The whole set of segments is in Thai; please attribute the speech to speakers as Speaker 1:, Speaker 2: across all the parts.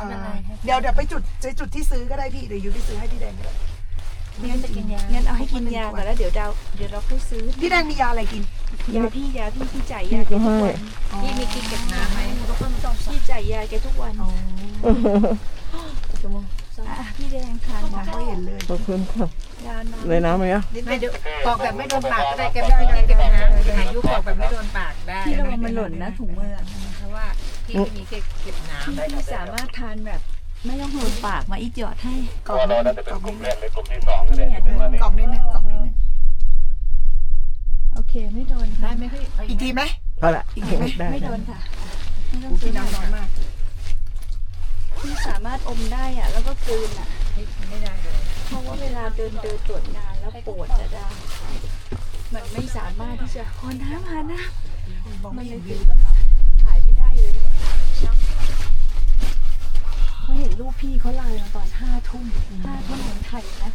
Speaker 1: อ่า
Speaker 2: ไม่เป็นไรครับ
Speaker 1: เดี๋ยวเดี๋ยวไปจุดไปจุดที่ซื้อก็ได้พี่เดี๋ยวยูไปซื้อให้พี่แดงก็ได้
Speaker 2: งั้นจะกินยา
Speaker 3: งั้นเอาให้กินยาก่อนแล้วเดี๋ยวเราเดี๋ยวเราค่อยซื้อ
Speaker 1: พี่แดงมียาอะไรกิน
Speaker 3: ยาพี่ยาพี่พี่จ่ายยาแกทุกวัน
Speaker 2: พี่มีกินเก็บน้ำไหมก็เพิ่มต้อง
Speaker 3: พี่จ่ายยาแกทุกวัน
Speaker 2: ชั่วโมง
Speaker 3: อะพี่แดงทาน
Speaker 1: มอง
Speaker 3: ค่ะ
Speaker 1: ไม่เห็นเลย
Speaker 4: ขอบคุณค่ะ
Speaker 3: ยาน้
Speaker 4: ในน้ำไหมอะ
Speaker 2: ไม่เดี๋ยวปอกแบบไม่โดนปากก็ได้แกไม่มีกินเก็บน้ำหายุปอกแบบไม่โดนปากได้ำ
Speaker 3: พี่ระวังมันหล่นนะถุงมืออะ
Speaker 2: เพราะว่า พี่ไม่มีเก็บเก็บน้ำ
Speaker 3: พี่พี่สามารถทานแบบ ไม่ต้องหล่นปากมาอีกหยอดให้
Speaker 1: กล่องนิดนึงกล่องนิดนึง
Speaker 4: หรือกลุ่มที่สองก็ได้
Speaker 1: กล่องนิดนึงกล่องนิดนึง
Speaker 3: โอเคไม่โดน
Speaker 2: ได้
Speaker 3: ค่ะ
Speaker 2: ไหมพี่เอา
Speaker 1: อี
Speaker 2: อี
Speaker 1: ก
Speaker 2: ก
Speaker 1: ทีไหม
Speaker 4: เอาละได้
Speaker 3: ไม่โดนค่ะไม่ต้อง
Speaker 1: พี่
Speaker 3: ซื้อ
Speaker 1: น้ำน้อยมาก
Speaker 3: พี่สามารถอมได้อะ แล้วก็กลืนอะ
Speaker 2: ไม่ได้เลย
Speaker 3: เพราะว่าเวลาเดินเดินตรวจงานแล้วปวดจะได้มันไม่สามารถที่จะขอน้ำหาน้ำ
Speaker 1: มอง
Speaker 3: มั
Speaker 1: ไม่
Speaker 3: น
Speaker 1: เห็
Speaker 3: ยั
Speaker 1: น
Speaker 3: ง
Speaker 1: วิว
Speaker 3: ถ่ายไม่ได้เลยเขาเห็น รูปพี่เขาไลน์มาตอนห้าทุ่มห้าทุ่มของไทยนะ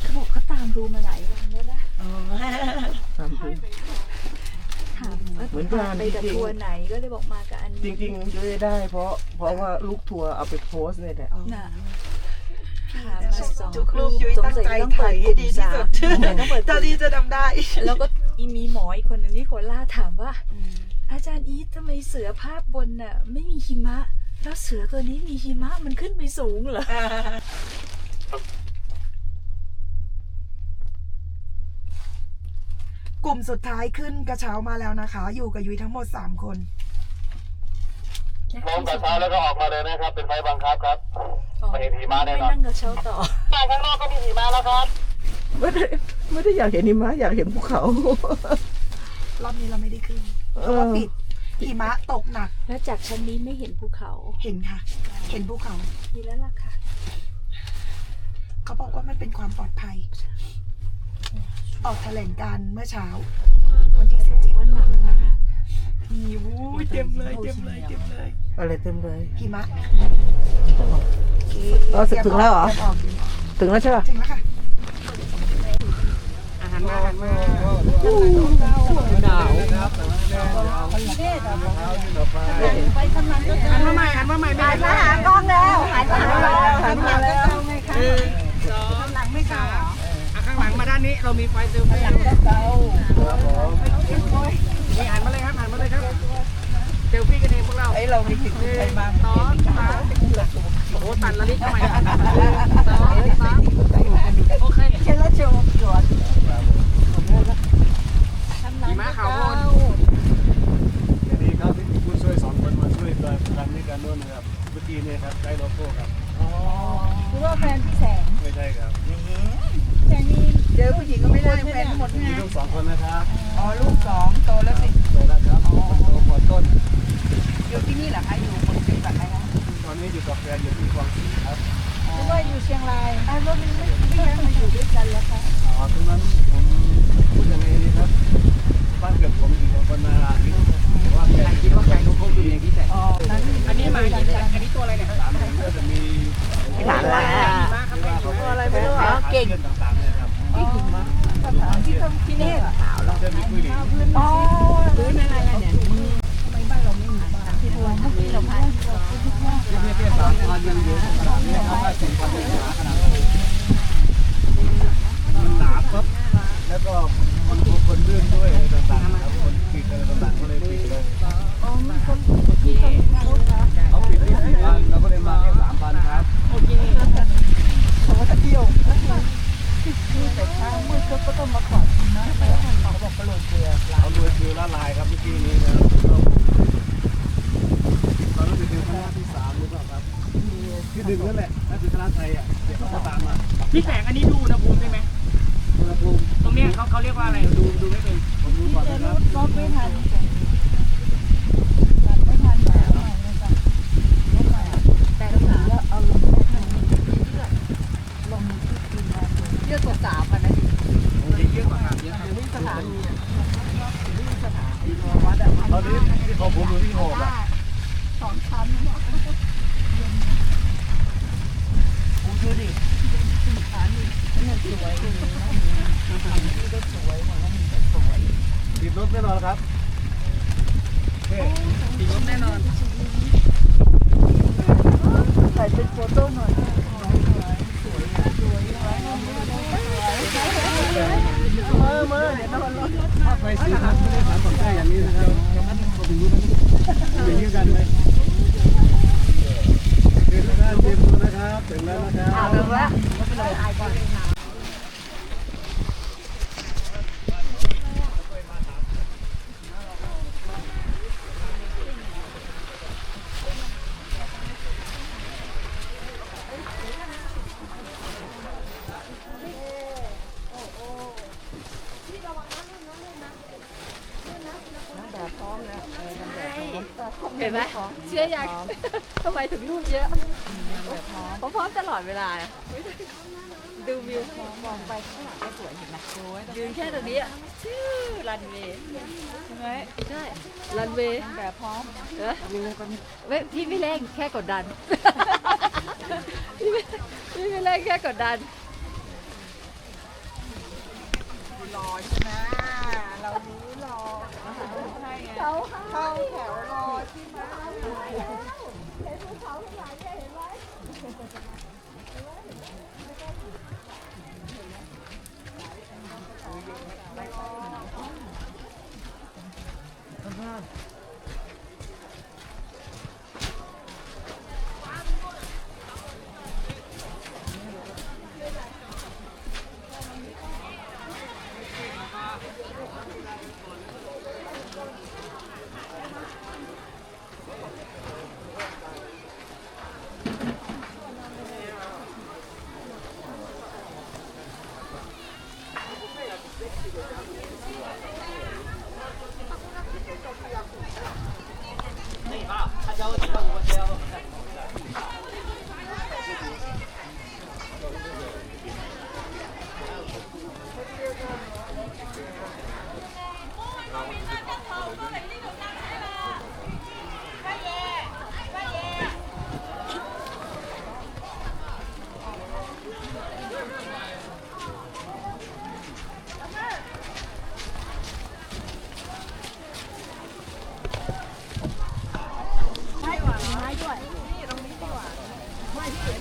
Speaker 3: เขาบอกเขาตามดูมาหลายวันแล้วนะ
Speaker 1: อ๋อ
Speaker 4: ตามพื้น
Speaker 3: ถามว่า
Speaker 4: เหมือนกัน
Speaker 3: ไปกับ
Speaker 4: จริงๆ
Speaker 3: ทัวร์ไหนก็เลยบอกมากับอัน
Speaker 4: จ
Speaker 3: นี้
Speaker 4: ริงๆจะได้เพราะเพราะว่าลูกทัวร์เอาไปโพสต์เนี่ยแหละ
Speaker 3: น่ะถามมาสอง
Speaker 1: ทุกรูปยุ้ยตั้งใจ
Speaker 3: สงสั
Speaker 1: ถ่ายให้ดีที่สุด
Speaker 3: ต้องเปิดก
Speaker 1: เท่า
Speaker 3: ลุ่ม
Speaker 1: ที่จะทำได้
Speaker 3: แล้วก็อีมีหมออีกคนหนึ่งที่โคราชถามว่า อาจารย์อีททำไมเสือภาพบนน่ะ ไม่มีหิมะ แล้วเสือตัวนี้มีหิมะมันขึ้นไปสูงเหรอ
Speaker 1: กลุ่มสุดท้ายขึ้นกระเช้ามาแล้วนะคะ อยู่กับยุ้ยทั้งหมด 3 คน
Speaker 5: ลงกระเช้าแล้วก็ออกมาเลยนะครับ เป็นไฟบังคับครับไม่เห็นหิมะแน่
Speaker 3: ไม่
Speaker 5: นอน
Speaker 3: นั่งกับเช้าต่อ
Speaker 5: ข้างนอกก็มีหิมะแล้วครับ
Speaker 4: ไม่ได้ไม่ได้อยากเห็นหิมะอยากเห็นภูเขา
Speaker 1: รอบนี้เราไม่ได้ขึ้น
Speaker 4: เอ
Speaker 1: เพราะว่า
Speaker 4: อ
Speaker 1: ปิด หิมะตกหนัก
Speaker 3: แล้วจากชั้นนี้ไม่เห็นภูเขา
Speaker 1: เห็นค่ะ เห็นภูเขา
Speaker 3: ดีแล้วล่ะค่ะ
Speaker 1: เขาบอกว่ามันเป็นความปลอดภัย ออกแถลงการณ์เมื่อเช้า วันที่สิบเจ็ด
Speaker 3: ว่าหนักนะคะ
Speaker 1: มีวู้ยเต็มเลยเต็มเลยเต็มเลย
Speaker 4: อะไรเต็มเลย
Speaker 1: หิมะ
Speaker 4: เออถึงแล้วเหรอ
Speaker 1: ตยมกยู่
Speaker 4: ถึงแล้วใช่ป่ะ
Speaker 1: ถึงแล้วค่ะ
Speaker 2: อาหารมาอาหารมาหัน มาใหม่หันมาใหม่หันมาหากล้องแล้วหันมาหันมาแล้วหนึ่งสองหลังไม่เก่าข้างหลังมาด้านนี้เรามีไฟเซลฟี่หลังก็เก่านี่หันมาเลยครับหันมาเลยครับเซลฟี่กันเองพวกเราไอเรามีติดใจมาสองสาโอ้โหตัดละลิกทำไมหนึ่งสองสาโอเคเช่นละโจมจวดหิมะขาวโพลน
Speaker 6: ดีครับที่มีผู้ช่วยสองคนมาช่วยตัว กันในการนู่นครับเมื่อกี้เนี่ยครับได้โลโก้ครับ
Speaker 2: คือว่าแฟนพี่แสง
Speaker 6: ไม่ใช่ครับ
Speaker 2: แสงนี่เจอผู้หญิงก็ไม่ได้แฟนหมด
Speaker 6: มีลูกสองคนนะครับ
Speaker 2: อ๋อลูกสองโตแล้วสิ เก่
Speaker 6: งต่า
Speaker 2: ง
Speaker 6: ๆเนี่ยครับ
Speaker 2: ที่ทำที่นี่ขาว
Speaker 6: จะมีคุย
Speaker 2: อ๋อพื้นอะไรอะเนี่ยทำไมบ้านเราไม่มีบ้านที่พวงที่เราพัน
Speaker 6: เนี่ยคนสามพันยังอยู่ขนาดนี้ครับว่าสี่พันยังหาขนาดนี้มันหนาปั๊บแล้วก็คนคนลื่นด้วยต่างๆครับคนปิดอะไรต่างๆก็เลยปิดเลยเขาปิดที่สี่พันเราก็เลยมาแค่สามพันครับ
Speaker 2: โอเค
Speaker 1: เขาว่าจะเที่ยว
Speaker 2: แต่เช้ามืดก็ก็ต้องมาขอนะไปเขาบอกกระโหลกเกลือ
Speaker 6: เขารวยคือละลายครับเมื่อกี้นี้นะตอนนั้นเป็นคณะที่สามหรือเปล่าครับที่หนึ่งนั่นแหละนั่นคือคณะไทยอะเด็กเขาก็ตามมา
Speaker 2: พี่แสงอันนี้ดูอุณหภูมิได้ไหม
Speaker 6: อุณหภูมิ
Speaker 2: ตรง เขาเขาเรียกว่าอะไรดูดูไม่เป็น
Speaker 6: ผมดูก่อนนะครับ
Speaker 2: รถไม่ทัน นะคไม่ได้สารสนใจอย่างนี้นะครับเราถึงรู้นะอย่างนี้กันเลยเก่านเตรียมตัวนะครับ ถึงแล้วนะครับ เห็นไหมเชื่อยังทำไมถึงรูปเยอะเพราะพร้อม
Speaker 6: ตลอดเวลา ดูวิวมองไปข้าง
Speaker 2: หลังก็สวยเห็นไห
Speaker 6: มยืน
Speaker 2: แค่ตรงนี้อะชื่อรันเวย์ใช่ไหมใช่รันเวย์แบบพร้อมเออไม่
Speaker 6: พี่ไม่เร่งแค่กดดันพี่ไม่พี่ไม่เร่งแค่
Speaker 2: กดดันร้อนนะเรารู้ร้อน
Speaker 7: เขาเข้าแถวรอที่มาเห็นภูเขา
Speaker 8: ทั้งหลาย
Speaker 2: เนี่ยเห็นไหม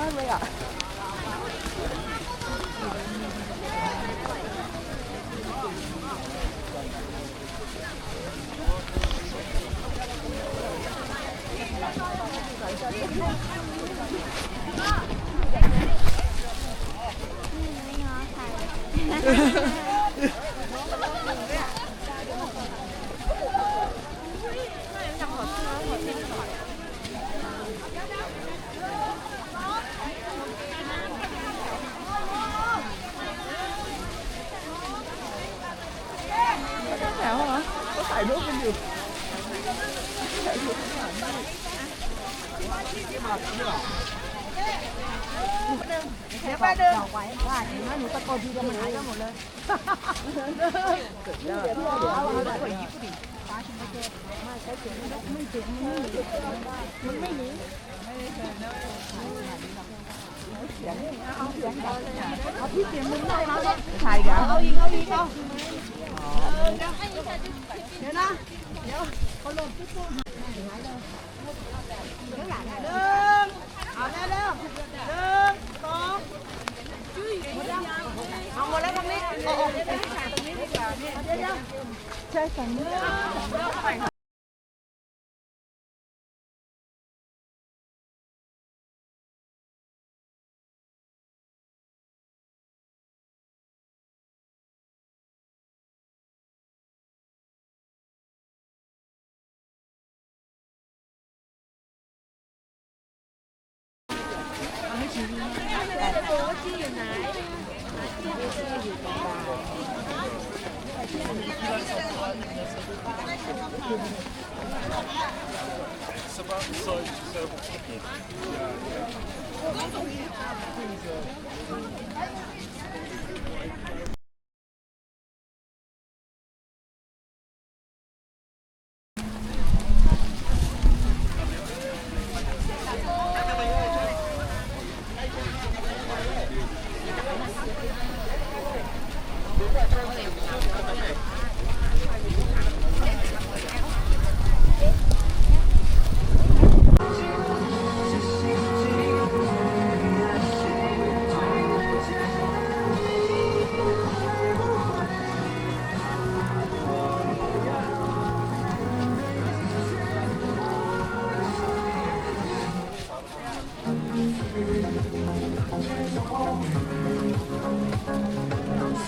Speaker 2: 没有，没有，没有。 เดี๋ยวไปดึงไว้ว่าเห็นหนูตะโกนทีเดียวมันหายกันหมดเลยเดี๋ยวเดี๋ยวเอาเอาตะโกนยิบดิฟ้าชิมไม่เจอไม่ใช้เสียงไม่เสียงมันไม่หนีมันไม่หนีไม่ได้เจอแล้วเสียงเอาเสียงเอาเลยเอาพี่เสียงมึงได้ไหมใช่กันเอาอีกเอาอีกเอาเดี๋ยวนะเดี๋ยวเขาลงปุ๊บหายเลย หนึ่งเอาเร็เร็วหนึ่งสองเอาหมดแล้วตรงนี้โอ้โตรงนี้ดีกว่าเนี่ยเดี๋ยอ๋ยวใช่สองมืเร็วเข้า 嗯。好的
Speaker 1: 好的好的好的好的好的好的好的好的好的好 Thank you.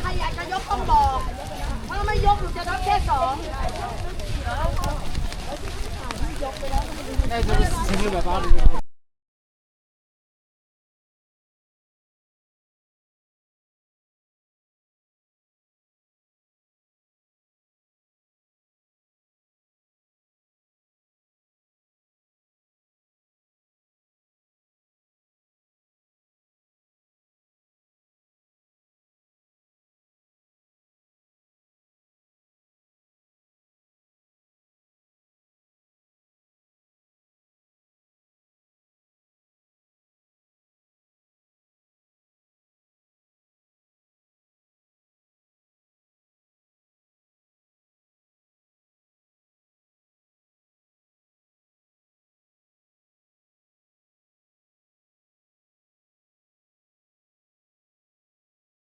Speaker 9: ใค
Speaker 2: รอยากจะย
Speaker 10: ก
Speaker 2: ต้องบอก ถ้าไม่ยกหนูจะนับแค่สอง